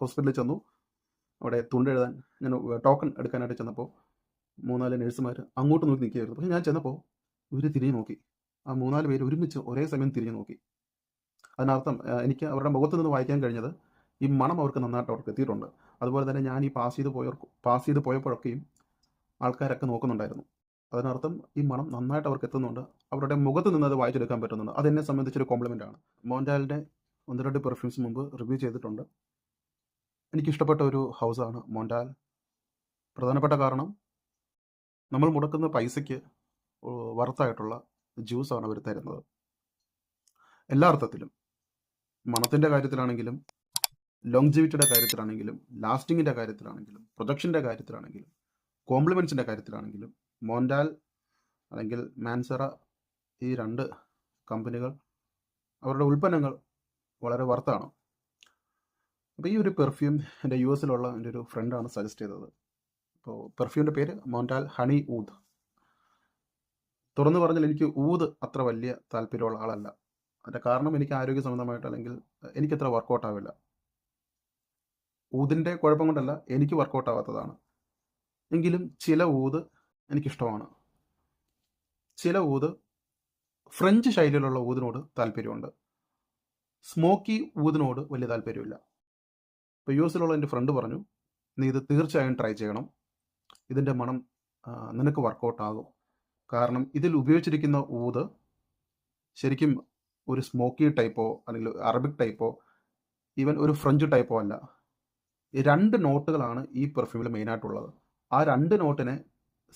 ഹോസ്പിറ്റലിൽ ചെന്നു. അവിടെ തുണ്ടെഴുതാൻ ഞാൻ ടോക്കൺ എടുക്കാനായിട്ട് ചെന്നപ്പോൾ മൂന്നാൽ നഴ്സുമാർ അങ്ങോട്ട് നോക്കി നിൽക്കുകയായിരുന്നു. പക്ഷേ ഞാൻ ചെന്നപ്പോൾ ഇവർ തിരിഞ്ഞു നോക്കി. ആ മൂന്നാൽ പേര് ഒരുമിച്ച് ഒരേ സമയം തിരിഞ്ഞു നോക്കി. അതിനർത്ഥം എനിക്ക് അവരുടെ മുഖത്ത് നിന്ന് വായിക്കാൻ കഴിഞ്ഞത് ഈ മണം അവർക്ക് നന്നായിട്ട് അവർക്ക് എത്തിയിട്ടുണ്ട്. അതുപോലെ തന്നെ ഞാൻ ഈ പാസ് ചെയ്ത് പോയവർക്ക് പാസ് ചെയ്ത് പോയപ്പോഴൊക്കെയും ആൾക്കാരൊക്കെ നോക്കുന്നുണ്ടായിരുന്നു. അതിനർത്ഥം ഈ മണം നന്നായിട്ട് അവർക്ക് എത്തുന്നുണ്ട്. അവരുടെ മുഖത്ത് നിന്ന് അത് വായിച്ചെടുക്കാൻ പറ്റുന്നുണ്ട്. അതെന്നെ സംബന്ധിച്ചൊരു കോംപ്ലിമെന്റ് ആണ്. മോൻഡാലിന്റെ ഒന്ന് രണ്ട് പെർഫ്യൂംസ് മുമ്പ് റിവ്യൂ ചെയ്തിട്ടുണ്ട്. എനിക്കിഷ്ടപ്പെട്ട ഒരു ഹൗസാണ് മോണ്ടാൽ. പ്രധാനപ്പെട്ട കാരണം നമ്മൾ മുടക്കുന്ന പൈസയ്ക്ക് വർത്തായിട്ടുള്ള ജ്യൂസാണ് അവർ തരുന്നത്. എല്ലാ അർത്ഥത്തിലും. മണത്തിന്റെ കാര്യത്തിലാണെങ്കിലും ലോങ്ജിവിറ്റിയുടെ കാര്യത്തിലാണെങ്കിലും ലാസ്റ്റിങ്ങിന്റെ കാര്യത്തിലാണെങ്കിലും പ്രൊജക്ഷന്റെ കാര്യത്തിലാണെങ്കിലും കോംപ്ലിമെൻസിന്റെ കാര്യത്തിലാണെങ്കിലും മോണ്ടാൽ അല്ലെങ്കിൽ മാൻസറ ഈ രണ്ട് കമ്പനികൾ അവരുടെ ഉൽപ്പന്നങ്ങൾ വളരെ വർത്താണ് അപ്പോൾ ഈ ഒരു പെർഫ്യൂം എന്റെ യു എസിലുള്ള എന്റെ ഒരു ഫ്രണ്ടാണ് സജസ്റ്റ് ചെയ്തത്. അപ്പോൾ പെർഫ്യൂമിന്റെ പേര് മോന്റാൽ ഹണി ഊദ്. തുറന്നു പറഞ്ഞാൽ എനിക്ക് ഊദ് അത്ര വലിയ താല്പര്യമുള്ള ആളല്ല. അതിന്റെ കാരണം എനിക്ക് ആരോഗ്യ സംബന്ധമായിട്ട് അല്ലെങ്കിൽ എനിക്കത്ര വർക്കൗട്ട് ആവില്ല. ഊതിന്റെ കുഴപ്പം കൊണ്ടല്ല എനിക്ക് വർക്കൗട്ട് ആവാത്തതാണ്. എങ്കിലും ചില ഊത് എനിക്കിഷ്ടമാണ്. ചില ഊത് ഫ്രഞ്ച് ശൈലിയിലുള്ള ഊതിനോട് താല്പര്യമുണ്ട്. സ്മോക്കി ഊതിനോട് വലിയ താല്പര്യമില്ല. ഇപ്പോൾ യു എസിലുള്ള എന്റെ ഫ്രണ്ട് പറഞ്ഞു നീ ഇത് തീർച്ചയായും ട്രൈ ചെയ്യണം. ഇതിന്റെ മണം നിനക്ക് വർക്കൗട്ട് ആകും. കാരണം ഇതിൽ ഉപയോഗിച്ചിരിക്കുന്ന ഊത് ശരിക്കും ഒരു സ്മോക്കി ടൈപ്പോ അല്ലെങ്കിൽ അറബിക് ടൈപ്പോ ഈവൻ ഒരു ഫ്രഞ്ച് ടൈപ്പോ അല്ല. രണ്ട് നോട്ടുകളാണ് ഈ പെർഫ്യൂമിൽ മെയിനായിട്ടുള്ളത് ആ രണ്ട് നോട്ടിനെ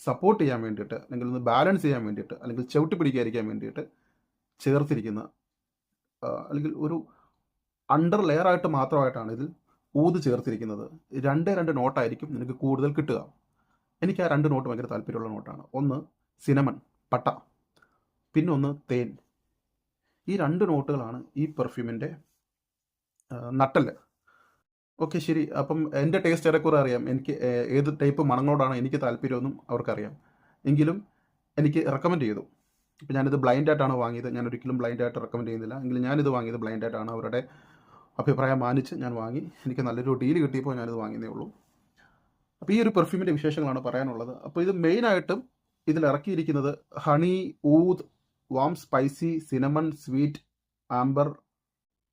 സപ്പോർട്ട് ചെയ്യാൻ വേണ്ടിയിട്ട് അല്ലെങ്കിൽ ഒന്ന് ബാലൻസ് ചെയ്യാൻ വേണ്ടിയിട്ട് അല്ലെങ്കിൽ ചവിട്ടി പിടിക്കാതിരിക്കാൻ വേണ്ടിയിട്ട് ചേർത്തിരിക്കുന്ന അല്ലെങ്കിൽ ഒരു അണ്ടർ ലെയർ ആയിട്ട് മാത്രമായിട്ടാണ് ഇതിൽ ഊത് ചേർത്തിരിക്കുന്നത് രണ്ട് രണ്ട് നോട്ടായിരിക്കും നിനക്ക് കൂടുതൽ കിട്ടുക. എനിക്ക് ആ രണ്ട് നോട്ട് ഭയങ്കര താല്പര്യമുള്ള നോട്ടാണ്. ഒന്ന് സിനമൺ പട്ട. പിന്നെ ഒന്ന് തേൻ. ഈ രണ്ട് നോട്ടുകളാണ് ഈ പെർഫ്യൂമിന്റെ നട്ടൽ ഓക്കെ ശരി. അപ്പം എന്റെ ടേസ്റ്റ് ഏറെക്കുറെ അറിയാം. എനിക്ക് ഏത് ടൈപ്പ് മണങ്ങളോടാണ് എനിക്ക് താല്പര്യമെന്നും അവർക്കറിയാം. എങ്കിലും എനിക്ക് റെക്കമെൻഡ് ചെയ്തു. ഇപ്പം ഞാനിത് ബ്ലൈൻഡ് ആയിട്ടാണ് വാങ്ങിയത്. ഞാൻ ഒരിക്കലും ബ്ലൈൻഡ് ആയിട്ട് റെക്കമെൻഡ് ചെയ്യുന്നില്ല. എങ്കിലും ഞാനിത് വാങ്ങിയത് ബ്ലൈൻഡ് ആയിട്ടാണ് അവരുടെ അഭിപ്രായം മാനിച്ച് ഞാൻ വാങ്ങി. എനിക്ക് നല്ലൊരു ഡീൽ കിട്ടിയപ്പോൾ ഞാനിത് വാങ്ങിയതേ ഉള്ളൂ. അപ്പോൾ ഈ ഒരു പെർഫ്യൂമിന്റെ വിശേഷങ്ങളാണ് പറയാനുള്ളത്. അപ്പോൾ ഇത് മെയിനായിട്ടും ഇതിൽ ഇറക്കിയിരിക്കുന്നത് honey oud warm spicy cinnamon sweet amber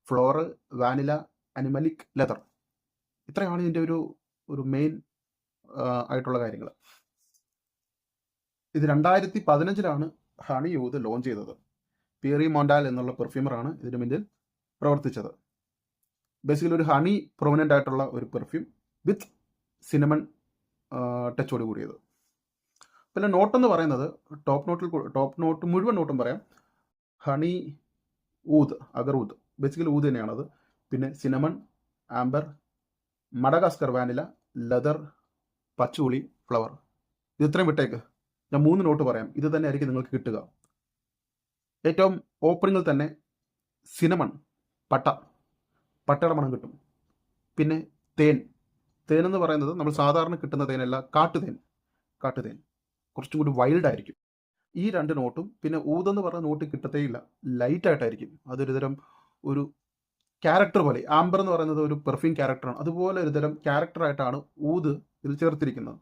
floral vanilla animalic leather ഇത്രയാണ് ഇതിന്റെ ഒരു ഒരു മെയിൻ ആയിട്ടുള്ള കാര്യങ്ങൾ. ഇത് രണ്ടായിരത്തി പതിനഞ്ചിലാണ് ഹണി യൂത് ലോഞ്ച് ചെയ്തത്. പിയറി മോണ്ടാൽ എന്നുള്ള പെർഫ്യൂമറാണ് ഇതിന് മുന്നിൽ പ്രവർത്തിച്ചത്. ബേസിക്കലി ഒരു ഹണി പ്രൊമിനന്റ് ആയിട്ടുള്ള ഒരു പെർഫ്യൂം വിത്ത് സിനമൺ ടച്ചോട് കൂടിയത്. പിന്നെ നോട്ട് എന്ന് പറയുന്നത് ടോപ്പ് നോട്ടിൽ ടോപ്പ് നോട്ട് മുഴുവൻ നോട്ടും പറയാം. ഹണി ഊത് അഗർ ഊത്. ബേസിക്കലി ഊത് തന്നെയാണത്. പിന്നെ cinnamon amber Madagascar vanilla leather patchouli flower ഇത് ഇത്രയും വിട്ടേക്ക്. ഞാൻ മൂന്ന് നോട്ട് പറയാം. ഇത് തന്നെ ആയിരിക്കും നിങ്ങൾക്ക് കിട്ടുക. ഏറ്റവും ഓപ്പണിങ്ങിൽ തന്നെ സിനമൺ പട്ട. പട്ടയുടെ മണം കിട്ടും. പിന്നെ തേൻ. തേൻ എന്ന് പറയുന്നത് നമ്മൾ സാധാരണ കിട്ടുന്ന തേനല്ല കാട്ടുതേൻ. കാട്ടുതേൻ. കുറച്ചും കൂടി വൈൽഡ് ആയിരിക്കും. ഈ രണ്ട് നോട്ടും പിന്നെ ഊതെന്ന് പറഞ്ഞ നോട്ട് കിട്ടത്തേയില്ല. ലൈറ്റ് ആയിട്ടായിരിക്കും. അതൊരു തരം ഒരു ക്യാരക്ടർ പോലെ. ആംബർ എന്ന് പറയുന്നത് ഒരു പെർഫ്യൂം ക്യാരക്ടറാണ് അതുപോലെ ഒരു തരം ക്യാരക്ടറായിട്ടാണ് ഊത് ഇതിൽ ചേർത്തിരിക്കുന്നത്.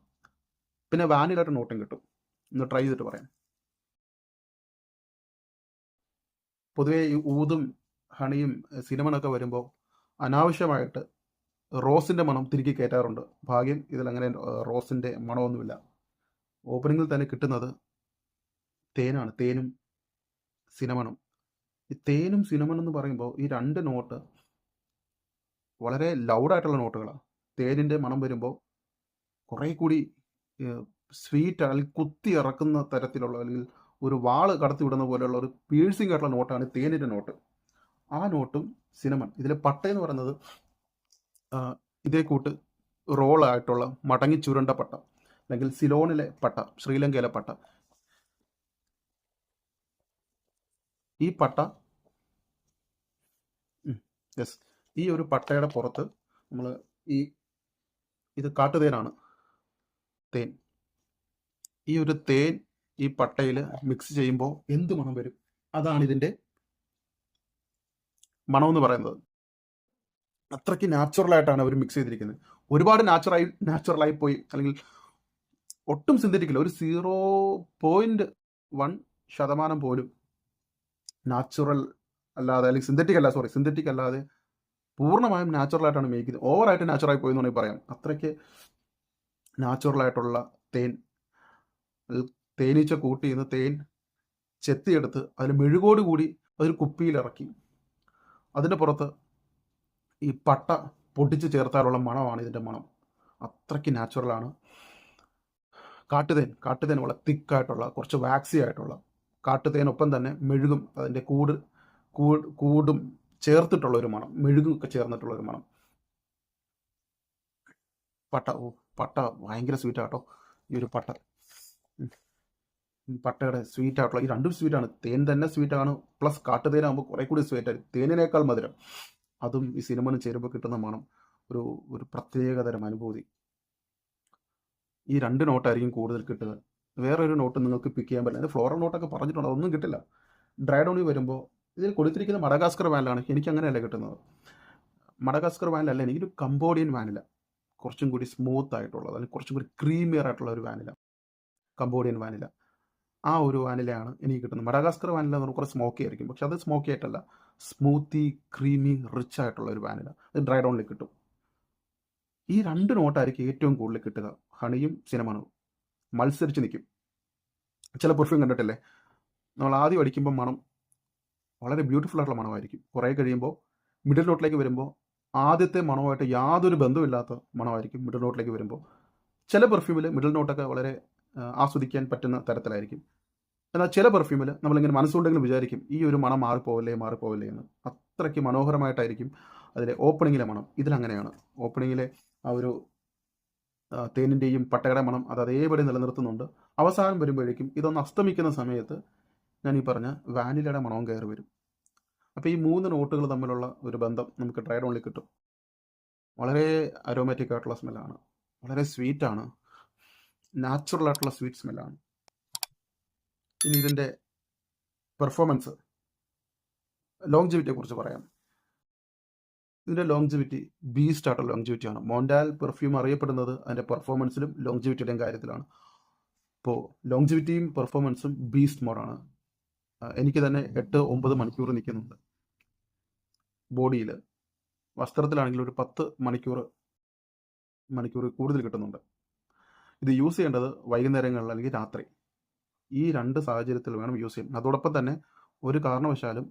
പിന്നെ വാനിലായിട്ട് നോട്ടും കിട്ടും. ഒന്ന് ട്രൈ ചെയ്തിട്ട് പറയാം. പൊതുവേ ഈ ഊതും ഹണിയും സിനിമണൊക്കെ വരുമ്പോൾ അനാവശ്യമായിട്ട് റോസിന്റെ മണം തിരികെ കയറ്റാറുണ്ട്. ഭാഗ്യം ഇതിലങ്ങനെ റോസിന്റെ മണമൊന്നുമില്ല. ഓപ്പണിങ്ങിൽ തന്നെ കിട്ടുന്നത് തേനാണ്. തേനും സിനമണും. ഈ തേനും സിനമൺ എന്ന് പറയുമ്പോൾ ഈ രണ്ട് നോട്ട് വളരെ ലൗഡായിട്ടുള്ള നോട്ടുകളാണ് തേനിന്റെ മണം വരുമ്പോൾ കുറേ കൂടി സ്വീറ്റ് അല്ലെങ്കിൽ കുത്തി ഇറക്കുന്ന തരത്തിലുള്ള അല്ലെങ്കിൽ ഒരു വാൾ കടത്തി വിടുന്ന പോലെയുള്ള ഒരു പീഴ്സിംഗ് ആയിട്ടുള്ള നോട്ടാണ് തേനിന്റെ നോട്ട്. ആ നോട്ടും സിനമൺ ഇതിൽ പട്ട എന്ന് പറയുന്നത് ഇതേ കൂട്ട് റോളായിട്ടുള്ള മടങ്ങി ചുരണ്ട പട്ട അല്ലെങ്കിൽ സിലോണിലെ പട്ട ശ്രീലങ്കയിലെ പട്ട. ഈ പട്ട യെസ് ഈ ഒരു പട്ടയുടെ പുറത്ത് നമ്മൾ ഈ ഇത് കാട്ടുതേനാണ് തേൻ. ഈ ഒരു തേൻ ഈ പട്ടയിൽ മിക്സ് ചെയ്യുമ്പോൾ എന്ത് മണം വരും? അതാണ് ഇതിന്റെ മണം എന്ന് പറയുന്നത്. അത്രയ്ക്ക് നാച്ചുറലായിട്ടാണ് അവർ മിക്സ് ചെയ്തിരിക്കുന്നത്. ഒരുപാട് നാച്ചുറായി നാച്ചുറലായി പോയി. അല്ലെങ്കിൽ ഒട്ടും സിന്തറ്റിക്കില്ല. ഒരു സീറോ പോയിന്റ് വൺ ശതമാനം പോലും നാച്ചുറൽ അല്ലാതെ അല്ലെങ്കിൽ സിന്തറ്റിക് അല്ല സോറി സിന്തറ്റിക് അല്ലാതെ പൂർണമായും നാച്ചുറലായിട്ടാണ് മേക്ക് ചെയ്തത് ഓവറായിട്ട് നാച്ചുറായി പോയി എന്ന് വേണമെങ്കിൽ പറയാം. അത്രയ്ക്ക് നാച്ചുറലായിട്ടുള്ള തേൻ. തേനീച്ച കൂട്ടി നിന്ന് തേൻ ചെത്തിയെടുത്ത് അതിൽ മെഴുകോട് കൂടി അതൊരു കുപ്പിയിൽ ഇറക്കി. അതിന്റെ പുറത്ത് ഈ പട്ട പൊട്ടിച്ച് ചേർത്താലുള്ള മണമാണ് ഇതിന്റെ മണം. അത്രയ്ക്ക് നാച്ചുറലാണ് കാട്ടുതേൻ കാട്ടുതേൻ വളരെ തിക്കായിട്ടുള്ള കുറച്ച് വാക്സി ആയിട്ടുള്ള. കാട്ടുതേനൊപ്പം തന്നെ മെഴുകും അതിന്റെ കൂട് കൂട് ചേർത്തിട്ടുള്ള ഒരു മണം മെഴുകും ഒക്കെ ചേർന്നിട്ടുള്ള ഒരു മണം. പട്ട ഓ പട്ട ഭയങ്കര സ്വീറ്റാട്ടോ ഈ ഒരു പട്ട. പട്ടയുടെ സ്വീറ്റ് ആയിട്ടുള്ള ഈ രണ്ടും സ്വീറ്റാണ് തേൻ തന്നെ സ്വീറ്റാണ് പ്ലസ് കാട്ടുതേനാകുമ്പോൾ കുറെ കൂടി സ്വീറ്റ് ആയി തേനിനേക്കാൾ മധുരം. അതും ഈ സിനിമന് ചേരുമ്പോൾ കിട്ടുന്ന മണം. ഒരു ഒരു പ്രത്യേകതരം അനുഭൂതി. ഈ രണ്ട് നോട്ടായിരിക്കും കൂടുതൽ കിട്ടുക. വേറെ ഒരു നോട്ട് നിങ്ങൾക്ക് പിക്ക് ചെയ്യാൻ പറ്റില്ല. ഇത് ഫ്ലോറൽ നോട്ടൊക്കെ പറഞ്ഞിട്ടുണ്ട്. അതൊന്നും കിട്ടില്ല. ഡ്രൈ വരുമ്പോൾ ഇതിൽ കൊടുത്തിരിക്കുന്ന മഡഗാസ്കർ വാനിലാണ് എനിക്ക് അങ്ങനെയല്ല കിട്ടുന്നത്. മഡഗാസ്കർ വാനിലല്ല എനിക്കൊരു കംബോഡിയൻ വാനില കുറച്ചും കൂടി സ്മൂത്ത് ആയിട്ടുള്ളത് അല്ലെങ്കിൽ കുറച്ചും കൂടി ക്രീമിയർ ആയിട്ടുള്ള ഒരു വാനില കംബോഡിയൻ വാനില ആ ഒരു വാനിലയാണ് എനിക്ക് കിട്ടുന്നത്. മഡഗാസ്കർ വാനില എന്ന് കുറച്ച് സ്മോക്കി ആയിരിക്കും. പക്ഷെ അത് സ്മോക്കി ആയിട്ടല്ല. സ്മൂത്തി ക്രീമി റിച്ച് ആയിട്ടുള്ള ഒരു വാനില. അത് ഡ്രൈ ഡൗണിൽ കിട്ടും. ഈ രണ്ട് നോട്ടായിരിക്കും ഏറ്റവും കൂടുതൽ കിട്ടുക. ഹണിയും സിനമണും മത്സരിച്ച് നിൽക്കും. ചില പെർഫ്യൂം കണ്ടിട്ടില്ലേ? നമ്മൾ ആദ്യം അടിക്കുമ്പോൾ മണം വളരെ ബ്യൂട്ടിഫുൾ ആയിട്ടുള്ള മണമായിരിക്കും. കുറേ കഴിയുമ്പോൾ മിഡിൽ നോട്ടിലേക്ക് വരുമ്പോൾ ആദ്യത്തെ മണമായിട്ട് യാതൊരു ബന്ധമില്ലാത്ത മണമായിരിക്കും മിഡിൽ നോട്ടിലേക്ക് വരുമ്പോൾ. ചില പെർഫ്യൂമിൽ മിഡിൽ നോട്ടൊക്കെ വളരെ ആസ്വദിക്കാൻ പറ്റുന്ന തരത്തിലായിരിക്കും. എന്നാൽ ചില പെർഫ്യൂമിൽ നമ്മളിങ്ങനെ മനസ്സുകൊണ്ടെങ്കിലും വിചാരിക്കും ഈ ഒരു മണം മാറിപ്പോവല്ലേ മാറിപ്പോവല്ലേ എന്ന്. അത്രയ്ക്ക് മനോഹരമായിട്ടായിരിക്കും അതിലെ ഓപ്പണിങ്ങിലെ മണം. ഇതിലങ്ങനെയാണ്. ഓപ്പണിങ്ങിലെ ആ ഒരു തേനിന്റെയും പട്ടയുടെ മണം അത് അതേപടി നിലനിർത്തുന്നുണ്ട്. അവസാനം വരുമ്പോഴേക്കും ഇതൊന്ന് അസ്തമിക്കുന്ന സമയത്ത് ഞാൻ ഈ പറഞ്ഞ വാനിലയുടെ മണവും കയറി വരും. അപ്പോൾ ഈ മൂന്ന് നോട്ടുകൾ തമ്മിലുള്ള ഒരു ബന്ധം നമുക്ക് ട്രൈഡ് ഓൺലി കിട്ടും. വളരെ അരോമാറ്റിക് ആയിട്ടുള്ള സ്മെല്ലാണ് വളരെ സ്വീറ്റാണ് നാച്ചുറൽ ആയിട്ടുള്ള സ്വീറ്റ് സ്മെല്ലാണ് ഇനി ഇതിന്റെ പെർഫോമൻസ് ലോങ്ജിവിറ്റിയെ കുറിച്ച് പറയാം. ഇതിന്റെ ലോങ്ജിവിറ്റി ബീസ്റ്റ് ആയിട്ടുള്ള ലോങ്ജിവിറ്റിയാണ് മോണ്ടാൽ പെർഫ്യൂം അറിയപ്പെടുന്നത് അതിന്റെ പെർഫോമൻസിലും ലോങ്ജിവിറ്റിയുടെയും കാര്യത്തിലാണ്. ഇപ്പോൾ ലോങ്ജിവിറ്റിയും പെർഫോമൻസും ബീസ്റ്റ് മോഡാണ് എനിക്ക് തന്നെ എട്ട് ഒമ്പത് മണിക്കൂർ നിൽക്കുന്നുണ്ട്. ബോഡിയിൽ വസ്ത്രത്തിലാണെങ്കിൽ ഒരു പത്ത് മണിക്കൂർ മണിക്കൂർ കൂടുതൽ കിട്ടുന്നുണ്ട്. ഇത് യൂസ് ചെയ്യേണ്ടത് വൈകുന്നേരങ്ങളിൽ അല്ലെങ്കിൽ രാത്രി. ഈ രണ്ട് സാഹചര്യത്തിൽ വേണം യൂസ് ചെയ്യാൻ. അതോടൊപ്പം തന്നെ ഒരു കാരണവശാലും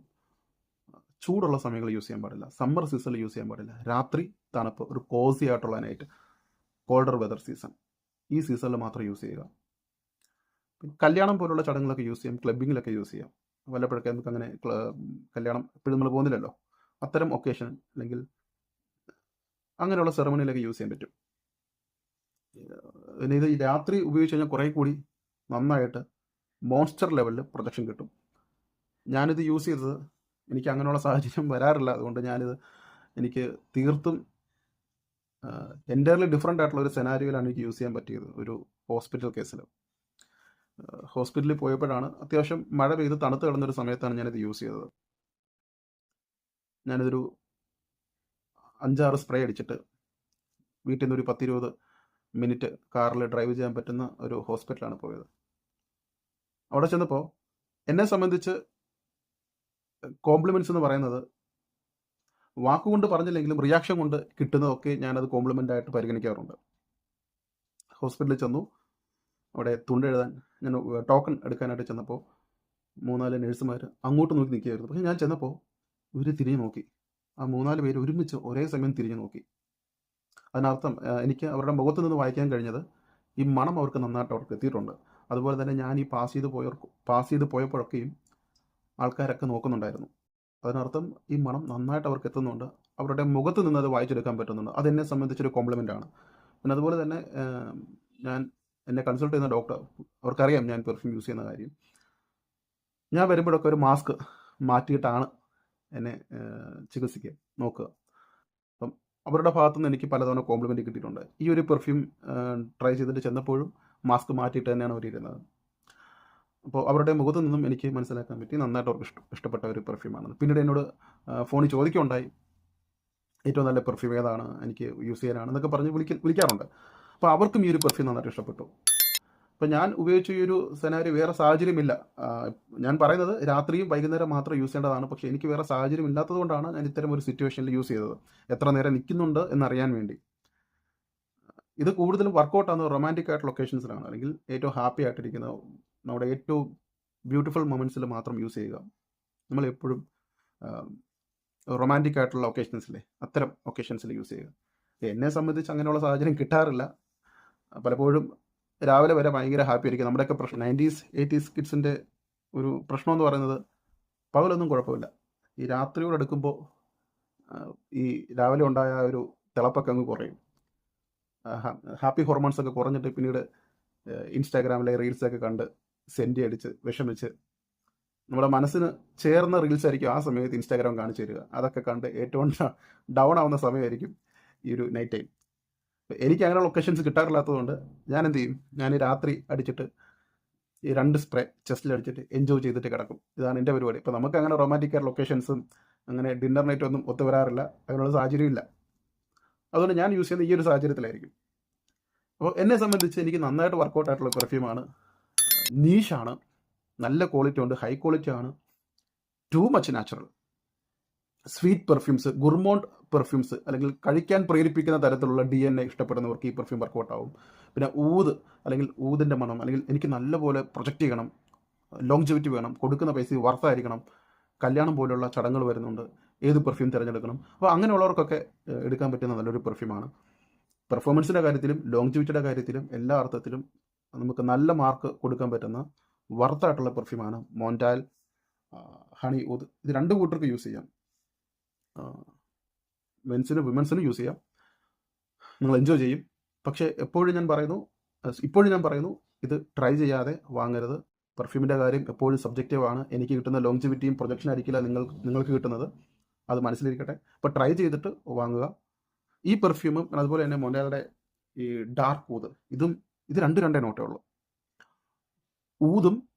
ചൂടുള്ള സമയങ്ങളിൽ യൂസ് ചെയ്യാൻ പാടില്ല. സമ്മർ സീസണിൽ യൂസ് ചെയ്യാൻ പാടില്ല. രാത്രി തണുപ്പ് ഒരു കോസി ആയിട്ടുള്ള നൈറ്റ് കോൾഡർ വെതർ സീസൺ ഈ സീസണിൽ മാത്രം യൂസ് ചെയ്യുക. കല്യാണം പോലുള്ള ചടങ്ങുകളൊക്കെ യൂസ് ചെയ്യാം. ക്ലബിങ്ങിലൊക്കെ യൂസ് ചെയ്യാം. വല്ലപ്പോഴൊക്കെ നമുക്ക് അങ്ങനെ കല്യാണം എപ്പോഴും നമ്മൾ പോകുന്നില്ലല്ലോ. അത്തരം ഒക്കേഷൻ അല്ലെങ്കിൽ അങ്ങനെയുള്ള സെറമണിയിലൊക്കെ യൂസ് ചെയ്യാൻ പറ്റും. പിന്നെ ഇത് രാത്രി ഉപയോഗിച്ച് കഴിഞ്ഞാൽ കുറേ കൂടി നന്നായിട്ട് മോൺസ്റ്റർ ലെവലിൽ പ്രൊജക്ഷൻ കിട്ടും. ഞാനിത് യൂസ് ചെയ്തത് എനിക്ക് അങ്ങനെയുള്ള സാഹചര്യം വരാറില്ല. അതുകൊണ്ട് ഞാനിത് എനിക്ക് തീർത്തും എന്റയർലി ഡിഫറെന്റ് ആയിട്ടുള്ള ഒരു സെനാരിയോയിലാണ് എനിക്ക് യൂസ് ചെയ്യാൻ പറ്റിയത് ഒരു ഹോസ്പിറ്റൽ കേസിൽ ഹോസ്പിറ്റലിൽ പോയപ്പോഴാണ് അത്യാവശ്യം മഴ പെയ്ത് തണുത്ത് കിടന്നൊരു സമയത്താണ് ഞാനിത് യൂസ് ചെയ്തത്. ഞാനിതൊരു അഞ്ചാറ് സ്പ്രേ അടിച്ചിട്ട് വീട്ടിൽ നിന്ന് ഒരു പത്തിരുപത് മിനിറ്റ് കാറിൽ ഡ്രൈവ് ചെയ്യാൻ പറ്റുന്ന ഒരു ഹോസ്പിറ്റലാണ് പോയത്. അവിടെ ചെന്നപ്പോൾ എന്നെ സംബന്ധിച്ച് കോംപ്ലിമെന്റ്സ് എന്ന് പറയുന്നത് വാക്കുകൊണ്ട് പറഞ്ഞില്ലെങ്കിലും റിയാക്ഷൻ കൊണ്ട് കിട്ടുന്നതൊക്കെ ഞാനത് കോംപ്ലിമെന്റ് ആയിട്ട് പരിഗണിക്കാറുണ്ട്. ഹോസ്പിറ്റലിൽ ചെന്നു. അവിടെ തുണ്ട് തുണ്ടെഴുതാൻ ഞാൻ ടോക്കൺ എടുക്കാനായിട്ട് ചെന്നപ്പോൾ മൂന്നാൽ നേഴ്സുമാർ അങ്ങോട്ട് നോക്കി നിൽക്കുകയായിരുന്നു. പക്ഷേ ഞാൻ ചെന്നപ്പോൾ ഇവർ തിരിഞ്ഞു നോക്കി. ആ മൂന്നാൽ പേര് ഒരുമിച്ച് ഒരേ സമയം തിരിഞ്ഞു നോക്കി. അതിനർത്ഥം എനിക്ക് അവരുടെ മുഖത്ത് നിന്ന് വായിക്കാൻ കഴിഞ്ഞത് ഈ മണം അവർക്ക് നന്നായിട്ട് അവർക്ക് എത്തിയിട്ടുണ്ട്. അതുപോലെ തന്നെ ഞാൻ ഈ പാസ് ചെയ്ത് പോയ പാസ് ചെയ്ത് പോയപ്പോഴൊക്കെയും ആൾക്കാരൊക്കെ നോക്കുന്നുണ്ടായിരുന്നു. അതിനർത്ഥം ഈ മണം നന്നായിട്ട് അവർക്ക് എത്തുന്നുണ്ട്. അവരുടെ മുഖത്ത് നിന്ന് അത് വായിച്ചെടുക്കാൻ പറ്റുന്നുണ്ട്. അതെന്നെ സംബന്ധിച്ചൊരു കോംപ്ലിമെന്റ് ആണ്. പിന്നെ അതുപോലെ തന്നെ ഞാൻ എന്നെ കൺസൾട്ട് ചെയ്യുന്ന ഡോക്ടർ അവർക്കറിയാം ഞാൻ പെർഫ്യൂം യൂസ് ചെയ്യുന്ന കാര്യം. ഞാൻ വരുമ്പോഴൊക്കെ ഒരു മാസ്ക് മാറ്റിയിട്ടാണ് എന്നെ ചികിത്സിക്കുക നോക്കുക. അവരുടെ ഭാഗത്തുനിന്ന് എനിക്ക് പലതവണ കോംപ്ലിമെന്റ് കിട്ടിയിട്ടുണ്ട്. ഈ ഒരു പെർഫ്യൂം ട്രൈ ചെയ്തിട്ട് ചെന്നപ്പോഴും മാസ്ക് മാറ്റിയിട്ട് തന്നെയാണ് അവർ ഇരുന്നത്. അപ്പോൾ അവരുടെ മുഖത്ത് നിന്നും എനിക്ക് മനസ്സിലാക്കാൻ പറ്റി. നന്നായിട്ട് അവർക്ക് ഇഷ്ട ഇഷ്ടപ്പെട്ട ഒരു പെർഫ്യൂമാണെന്ന് പിന്നീട് എന്നോട് ഫോണിൽ ചോദിക്കുകയുണ്ടായി. ഏറ്റവും നല്ല പെർഫ്യൂം ഏതാണ്? എനിക്ക് യൂസ് ചെയ്യാനാണ് എന്നൊക്കെ പറഞ്ഞ് വിളിക്ക വിളിക്കാറുണ്ട്. അപ്പോൾ അവർക്കും ഈ ഒരു പെർഫ്യൂം നന്നായിട്ട് ഇഷ്ടപ്പെട്ടു. അപ്പോൾ ഞാൻ ഉപയോഗിച്ച ഈ ഒരു സെനാരി വേറെ സാഹചര്യമില്ല. ഞാൻ പറയുന്നത് രാത്രിയും വൈകുന്നേരം മാത്രം യൂസ് ചെയ്യേണ്ടതാണ്. പക്ഷേ എനിക്ക് വേറെ സാഹചര്യം ഇല്ലാത്തത് കൊണ്ടാണ് ഞാൻ ഇത്തരം ഒരു സിറ്റുവേഷനിൽ യൂസ് ചെയ്തത്. എത്ര നേരം നിൽക്കുന്നുണ്ട് എന്നറിയാൻ വേണ്ടി. ഇത് കൂടുതലും വർക്കൗട്ട് ആകുന്നത് റൊമാന്റിക് ആയിട്ടുള്ള ലൊക്കേഷൻസിലാണ് അല്ലെങ്കിൽ ഏറ്റവും ഹാപ്പി ആയിട്ടിരിക്കുന്ന നമ്മുടെ ഏറ്റവും ബ്യൂട്ടിഫുൾ മൊമെന്റ്സിൽ മാത്രം യൂസ് ചെയ്യുക. നമ്മൾ എപ്പോഴും റൊമാന്റിക് ആയിട്ടുള്ള ഒക്കേഷൻസിലെ അത്തരം ഒക്കേഷൻസിൽ യൂസ് ചെയ്യുക. എന്നെ സംബന്ധിച്ച് അങ്ങനെയുള്ള സാഹചര്യം കിട്ടാറില്ല. പലപ്പോഴും രാവിലെ വരെ ഭയങ്കര ഹാപ്പി ആയിരിക്കും. നമ്മുടെയൊക്കെ പ്രശ്നം നയന്റീസ് എയ്റ്റീസ് കിഡ്സിന്റെ ഒരു പ്രശ്നം എന്ന് പറയുന്നത് പകലൊന്നും കുഴപ്പമില്ല. ഈ രാത്രിയോട് എടുക്കുമ്പോൾ ഈ രാവിലെ ഉണ്ടായ ഒരു തിളപ്പൊക്കെ അങ്ങ് കുറയും. ഹാപ്പി ഹോർമോൺസ് ഒക്കെ കുറഞ്ഞിട്ട് പിന്നീട് ഇൻസ്റ്റാഗ്രാമിലെ റീൽസൊക്കെ കണ്ട് സെന്റി അടിച്ച് വിഷമിച്ച് നമ്മുടെ മനസ്സിന് ചേർന്ന റീൽസ് ആയിരിക്കും ആ സമയത്ത് ഇൻസ്റ്റാഗ്രാം കാണിച്ചു തരിക. അതൊക്കെ കണ്ട് ഏറ്റവും ഡൗൺ ആവുന്ന സമയമായിരിക്കും ഈ ഒരു നൈറ്റ് ടൈം എനിക്ക് അങ്ങനെ ലൊക്കേഷൻസ് കിട്ടാറില്ലാത്തതുകൊണ്ട് ഞാൻ എന്ത് ചെയ്യും ഞാൻ രാത്രി അടിച്ചിട്ട് ഈ രണ്ട് സ്പ്രേ ചെസ്റ്റിൽ അടിച്ചിട്ട് എൻജോയ് ചെയ്തിട്ട് കിടക്കും. ഇതാണ് എന്റെ പരിപാടി. ഇപ്പോൾ നമുക്ക് അങ്ങനെ റൊമാന്റിക് ആയ ലൊക്കേഷൻസും അങ്ങനെ ഡിന്നർ നൈറ്റ് ഒന്നും ഒത്തു വരാറില്ല. അതിനുള്ള സാഹചര്യമില്ല അതുകൊണ്ട് ഞാൻ യൂസ് ചെയ്യുന്ന ഈ ഒരു സാഹചര്യത്തിലായിരിക്കും. അപ്പോൾ എന്നെ സംബന്ധിച്ച് എനിക്ക് നന്നായിട്ട് വർക്കൗട്ട് ആയിട്ടുള്ള പെർഫ്യൂമാണ് നീഷാണ് നല്ല ക്വാളിറ്റി ഉണ്ട് ഹൈ ക്വാളിറ്റി ആണ്. Too much natural sweet perfumes gourmand perfumes അല്ലെങ്കിൽ കഴിക്കാൻ പ്രേരിപ്പിക്കുന്ന തരത്തിലുള്ള ഡി എൻ എ ഇഷ്ടപ്പെടുന്നവർക്ക് ഈ പെർഫ്യൂം വർക്കൗട്ട് ആവും പിന്നെ ഊത് അല്ലെങ്കിൽ ഊതിന്റെ മണം അല്ലെങ്കിൽ എനിക്ക് നല്ലപോലെ പ്രൊജക്റ്റ് ചെയ്യണം ലോങ്ജിവിറ്റി വേണം കൊടുക്കുന്ന പൈസ വർത്തായിരിക്കണം കല്യാണം പോലുള്ള ചടങ്ങുകൾ വരുന്നുണ്ട് ഏത് പെർഫ്യൂം തിരഞ്ഞെടുക്കണം. അപ്പോൾ അങ്ങനെയുള്ളവർക്കൊക്കെ എടുക്കാൻ പറ്റുന്ന നല്ലൊരു പെർഫ്യൂമാണ്. പെർഫോമൻസിന്റെ കാര്യത്തിലും ലോങ്ജിവിറ്റിയുടെ കാര്യത്തിലും എല്ലാ അർത്ഥത്തിലും നമുക്ക് നല്ല മാർക്ക് കൊടുക്കാൻ പറ്റുന്ന വർത്തായിട്ടുള്ള പെർഫ്യൂമാണ് മോന്റാൽ ഹണി ഊത്. ഇത് രണ്ട് കൂട്ടർക്ക് യൂസ് ചെയ്യാം. മെൻസിനും വിമൻസിനും യൂസ് ചെയ്യാം. നിങ്ങൾ എൻജോയ് ചെയ്യും. പക്ഷേ എപ്പോഴും ഞാൻ പറയുന്നു ഇപ്പോഴും ഞാൻ പറയുന്നു ഇത് ട്രൈ ചെയ്യാതെ വാങ്ങരുത്. പെർഫ്യൂമിന്റെ കാര്യം എപ്പോഴും സബ്ജക്റ്റീവ് ആണ്. എനിക്ക് കിട്ടുന്ന ലോങ്ജിവിറ്റിയും പ്രൊജക്ഷൻ ആയിരിക്കില്ല നിങ്ങൾ നിങ്ങൾക്ക് കിട്ടുന്നത്. അത് മനസ്സിലിരിക്കട്ടെ. അപ്പോൾ ട്രൈ ചെയ്തിട്ട് വാങ്ങുക. ഈ പെർഫ്യൂമും അതുപോലെ തന്നെ മൊണ്ടയുടെ ഈ ഡാർക്ക് ഊത് ഇതും ഇത് രണ്ട് രണ്ടേ നോട്ടേ ഉള്ളൂ. ഊതും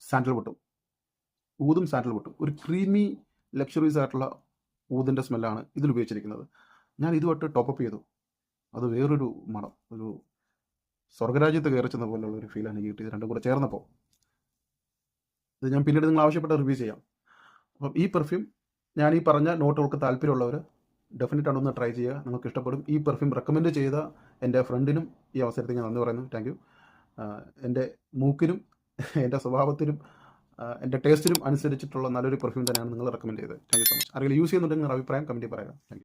സാൻഡൽവുഡും ഊതും സാൻഡൽവുഡും ഒരു ക്രീമി ലക്ഷറീസ് ആയിട്ടുള്ള ഊതിന്റെ സ്മെല്ലാണ് ഇതിൽ ഉപയോഗിച്ചിരിക്കുന്നത് ഞാൻ ഇതുമായിട്ട് ടോപ്പപ്പ് ചെയ്തു. അത് വേറൊരു മണം ഒരു സ്വർഗരാജ്യത്ത് കയറി ചെന്ന പോലുള്ള ഒരു ഫീലാണ് എനിക്ക് കിട്ടിയത് രണ്ടും കൂടെ ചേർന്നപ്പോൾ ഇത് ഞാൻ പിന്നീട് നിങ്ങൾ ആവശ്യപ്പെട്ട റിവ്യൂ ചെയ്യാം. അപ്പം ഈ പെർഫ്യൂം ഞാൻ ഈ പറഞ്ഞ നോട്ടുകൾക്ക് താല്പര്യമുള്ളവർ ഡെഫിനറ്റ് ആണ് ഒന്ന് ട്രൈ ചെയ്യുക. നിങ്ങൾക്ക് ഇഷ്ടപ്പെടും. ഈ പെർഫ്യൂം റെക്കമെൻഡ് ചെയ്ത എന്റെ ഫ്രണ്ടിനും ഈ അവസരത്തിൽ ഞാൻ നന്ദി പറയുന്നു. താങ്ക് യു എന്റെ മൂക്കിനും എന്റെ സ്വഭാവത്തിനും എന്റെ ടേസ്റ്റിനും അനുസരിച്ചിട്ടുള്ള നല്ലൊരു പെർഫ്യൂം തന്നെയാണ് നിങ്ങൾ റെക്കമെൻഡ് ചെയ്തത്. താങ്ക് യു സോ മച്ച് ആരെങ്കിലും യൂസ് ചെയ്യുന്നുണ്ടെങ്കിൽ നിങ്ങളുടെ അഭിപ്രായം കമന്റ് പറയുക. താങ്ക്